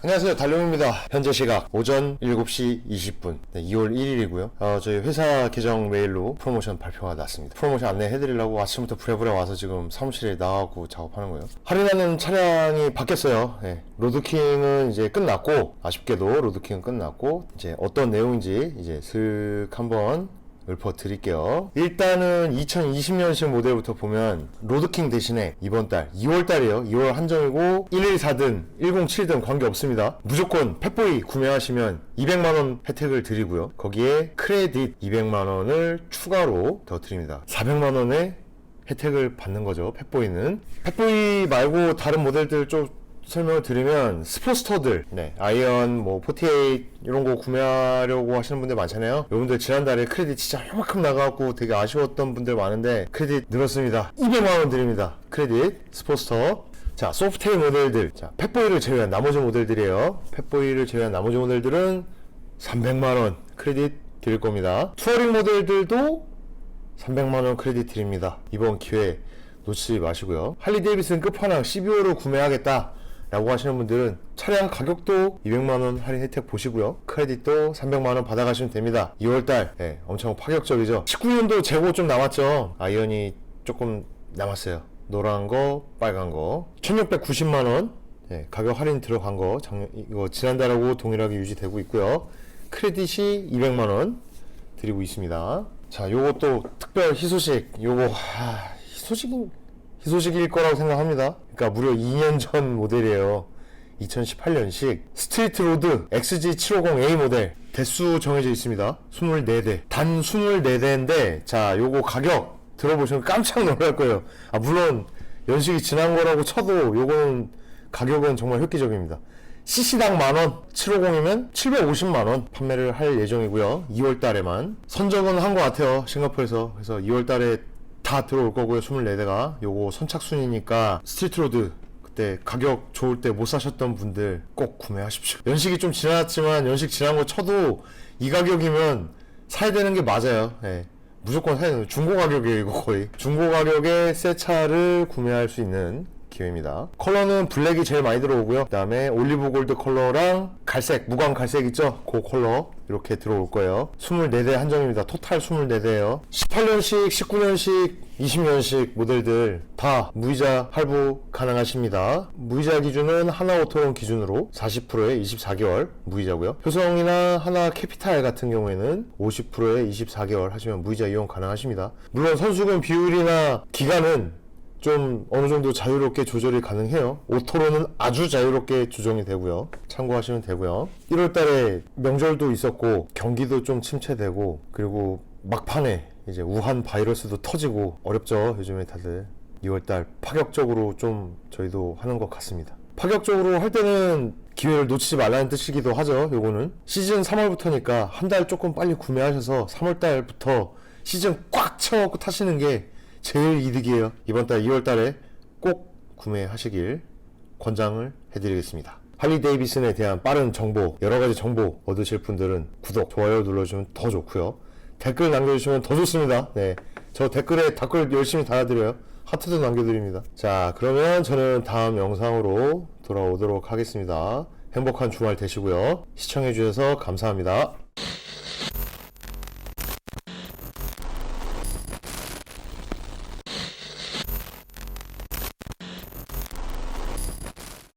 안녕하세요. 달룡입니다. 현재 시각 오전 7시 20분. 네, 2월 1일이고요. 어, 저희 회사 계정 메일로 프로모션 발표가 났습니다. 프로모션 안내해드리려고 아침부터 부랴부랴 와서 지금 사무실에 나가고 작업하는 거예요. 할인하는 차량이 바뀌었어요. 네, 로드킹은 이제 끝났고 아쉽게도 로드킹은 끝났고 이제 어떤 내용인지 이제 슥 한번 읊어드릴게요. 일단은 2020년식 모델부터 보면 로드킹 대신에 이번 달 2월 달이에요. 2월 한정이고 114든 107든 관계 없습니다. 무조건 펫보이 구매하시면 200만 원 혜택을 드리고요. 거기에 크레딧 200만 원을 추가로 더 드립니다. 400만 원의 혜택을 받는 거죠. 펫보이는 펫보이 말고 다른 모델들 좀 설명을 드리면 스포스터들, 네, 아이언, 뭐, 48 이런 거 구매하려고 하시는 분들 많잖아요. 여러분들 지난달에 크레딧 진짜 요만큼 나가고 되게 아쉬웠던 분들 많은데 크레딧 늘었습니다. 200만 원 드립니다. 크레딧 스포스터. 자, 소프트웨어 모델들. 자, 펫보이를 제외한 나머지 모델들이에요. 펫보이를 제외한 나머지 모델들은 300만 원 크레딧 드릴 겁니다. 투어링 모델들도 300만원 크레딧 드립니다. 이번 기회 놓치지 마시고요. 할리 데이비슨 끝판왕 12호를 구매하겠다. 라고 하시는 분들은 차량 가격도 200만원 할인 혜택 보시고요. 크레딧도 300만원 받아가시면 됩니다. 2월달, 예, 엄청 파격적이죠. 19년도 재고 좀 남았죠. 아이언이 조금 남았어요. 노란 거, 빨간 거. 1690만원, 예, 가격 할인 들어간 거, 이거 지난달하고 동일하게 유지되고 있고요. 크레딧이 200만원 드리고 있습니다. 자, 요것도 특별 희소식. 요거 하, 희소식인 희소식일 거라고 생각합니다. 그러니까 무려 2년 전 모델이에요. 2018년식 스트리트 로드 XG750A 모델 대수 정해져 있습니다. 24대. 단 24대인데 자, 요거 가격 들어보시면 깜짝 놀랄 거예요. 아, 물론 연식이 지난 거라고 쳐도 요거는 가격은 정말 획기적입니다. CC당 만원, 750이면 750만원 판매를 할 예정이고요. 2월 달에만. 선적은 한 것 같아요. 싱가포르에서. 그래서 2월 달에 다 들어올 거고요. 24대가. 요거 선착순이니까 스트리트로드 그때 가격 좋을 때 못 사셨던 분들 꼭 구매하십시오. 연식이 좀 지났지만 연식 지난 거 쳐도 이 가격이면 사야 되는 게 맞아요. 예. 무조건 사야 되는 중고 가격이에요, 이거 거의. 중고 가격에 새 차를 구매할 수 있는 기회입니다. 컬러는 블랙이 제일 많이 들어오고요. 그 다음에 올리브 골드 컬러랑 갈색, 무광 갈색 있죠? 그 컬러 이렇게 들어올 거예요. 24대 한정입니다. 토탈 24대예요. 18년식, 19년식, 20년식 모델들 다 무이자 할부 가능하십니다. 무이자 기준은 하나오토론 기준으로 40%에 24개월 무이자고요. 효성이나 하나 캐피탈 같은 경우에는 50%에 24개월 하시면 무이자 이용 가능하십니다. 물론 선수금 비율이나 기간은 좀 어느 정도 자유롭게 조절이 가능해요. 오토로는 아주 자유롭게 조정이 되고요. 참고하시면 되고요. 1월 달에 명절도 있었고 경기도 좀 침체되고 그리고 막판에 이제 우한 바이러스도 터지고 어렵죠. 요즘에 다들 2월 달 파격적으로 좀 저희도 하는 것 같습니다. 파격적으로 할 때는 기회를 놓치지 말라는 뜻이기도 하죠. 요거는 시즌 3월부터니까 한 달 조금 빨리 구매하셔서 3월 달부터 시즌 꽉 채워갖고 타시는 게 제일 이득이에요. 이번 달 2월 달에 꼭 구매하시길 권장을 해드리겠습니다. 할리 데이비슨에 대한 빠른 정보, 여러 가지 정보 얻으실 분들은 구독, 좋아요 눌러주면 더 좋고요. 댓글 남겨주시면 더 좋습니다. 네. 저 댓글에 댓글 열심히 달아드려요. 하트도 남겨드립니다. 자, 그러면 저는 다음 영상으로 돌아오도록 하겠습니다. 행복한 주말 되시고요. 시청해주셔서 감사합니다.